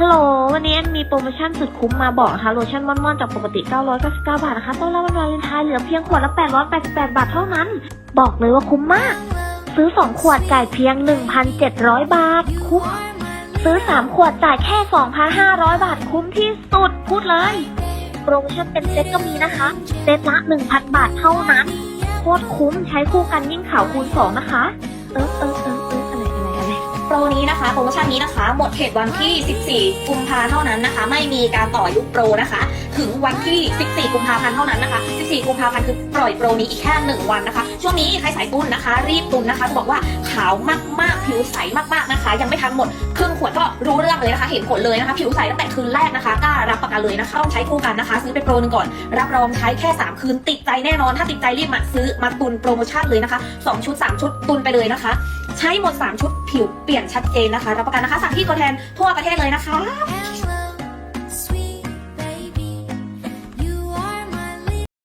ฮัลโหลวันนี้แอนมีโปรโมชั่นสุดคุ้มมาบอกนะคะโลชั่นม่อนๆจากปกติ 999 บาทนะคะต้นรับวันวาเลนไทน์เหลือเพียงขวดละ 888 บาทเท่านั้น บอกเลยว่าคุ้มมาก ซื้อ 2 ขวดจ่ายเพียง 1,700 บาท คุ้ม ซื้อ 3 ขวดจ่ายแค่ 2,500 บาทคุ้มที่สุดพูดเลย โปรโมชั่นเป็นเซ็ตก็มีนะคะเซ็ตละ1,000 บาทเท่านั้นโคตรคุ้มใช้คู่กันยิ่งข่าวคูณ2นะคะ เออเออเออ นะคะ โปรโมชั่นนี้นะคะ หมดเขตวันที่ 14 กุมภาเท่านั้นนะคะ ไม่มีการต่ออยุคโปรนะคะ ถึงวันที่ 14 กุมภาพันธ์เท่านั้นนะคะ 14 กุมภาพันธ์คือปล่อยโปรนี้อีกแค่ 1 วันนะคะ ช่วงนี้ใครสายตุนนะคะ รีบตุนนะคะจะบอกว่าขาวมากๆ ผิวใสมากๆนะคะ ยังไม่ทันหมดครึ่งขวดก็รู้เรื่องเลยนะคะ เห็นผลเลยนะคะ ผิวใสตั้งแต่คืนแรกนะคะกล้ารับประกันเลยนะคะต้องใช้คู่กันนะคะ ซื้อไปโปรหนึงก่อน รับรองใช้แค่ 3 คืนติดใจแน่นอน ถ้าติดใจรีบมาซื้อมาตุนโปรโมชั่นเลยนะคะ 2 ชุด 3 ชุดตุนไปเลยนะคะ ใช้หมด 3 ชุดผิวเปลี่ยนชัดเจนนะคะ รับประกันนะคะ สั่งที่ตัวแทนทั่วประเทศเลยนะคะ